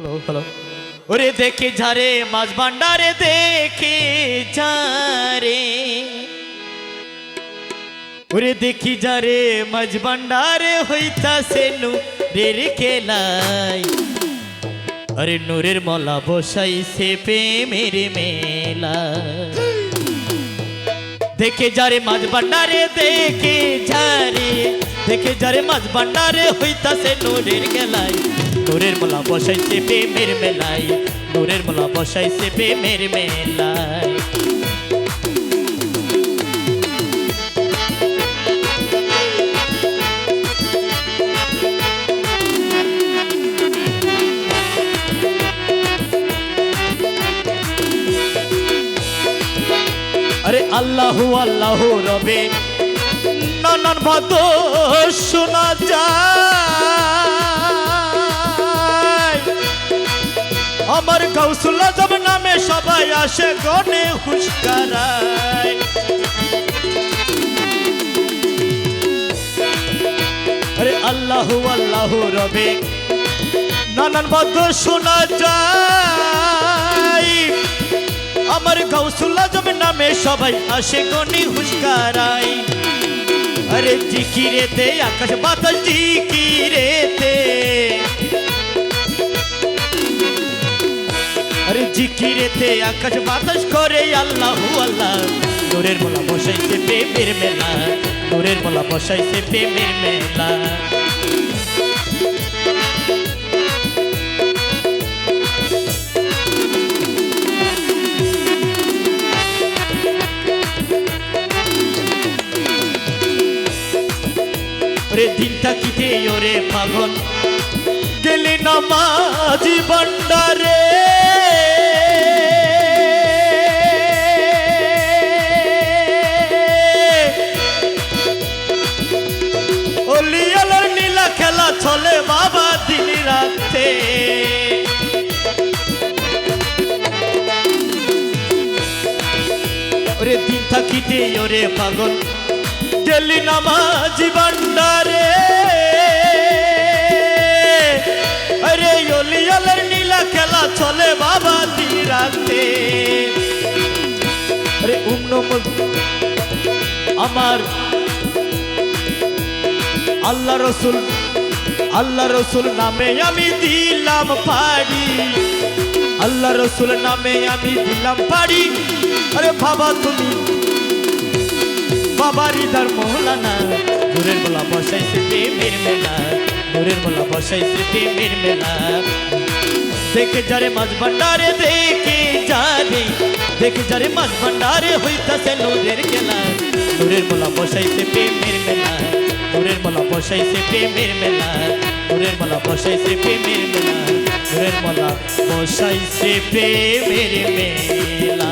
Hello hello ওরে দেখে ঝারে মাছ ভান্ডারে দেখে ঝারে ওরে দেখি যারে মাঝ ভান্ডারে হইতাছে নু রের খেলাই। আরে নূরের মলা বসাইছে প্রেমের মেলা। দেখে যারে মাঝ ভান্ডারে দেখে ঝারে দেখে যারে মাঝ ভান্ডারে হইতাছে নূরের গেলাই নূরের মোলা বসাইছে প্রেমের মেলাই নূরের মোলা বসাইছে প্রেমের মেলাই আরে আল্লাহু আল্লাহু রবে নানান ভাদ শোনা যায়। আমার কৌশল আজম নামে সবাই আসে গনে হুস্কারায় আরে আল্লাহু আল্লাহু রবে, নানান ভাদ শোনা যায়। আমার গৌসুল আজম নামে সবাই আসে গনি হুস্কারাই আরে জিকিরেতে আকাশ বাতাস জিকিরেতে আরে জিকিরেতে আকাশ বাতাস করে আল্লাহ আল্লাহ দূরের বলা বসাইছে প্রেমের মেলা দূরের বলা বসাইছে প্রেমের মেলা ওরে দিন থাকিতে ওরে পাগল। গেলি বাবা দিন রাতে। ওরে দিন থাকিতে ওরে পাগল। গেলি নামাজি ভান্ডারে। রাতে আরে উম্ন আমার আল্লাহ রসুল আল্লাহ রসুল নামে আমি দিলাম পাড়ি। আল্লাহ রসুল নামে আমি দিলাম পাড়ি। আরে, বাবা তুমি বাবার ইদার মৌলানা নূরের মোলা বসাইছে প্রেমের মেলা। নূরের মোলা বসাইছে প্রেমের মেলা। দেখে যারে মাছ ভান্ডারে দেখে যারে দেখে যারে মাছ ভান্ডারে হইতাছে নূরের খেলা নূরের মোলা বসাইছে প্রেমের মেলা নূরের মোলা বসাইছে প্রেমের মেলা নূরের মোলা বসাইছে প্রেমের মেলা নূরের মোলা বসাইছে প্রেমের মেলা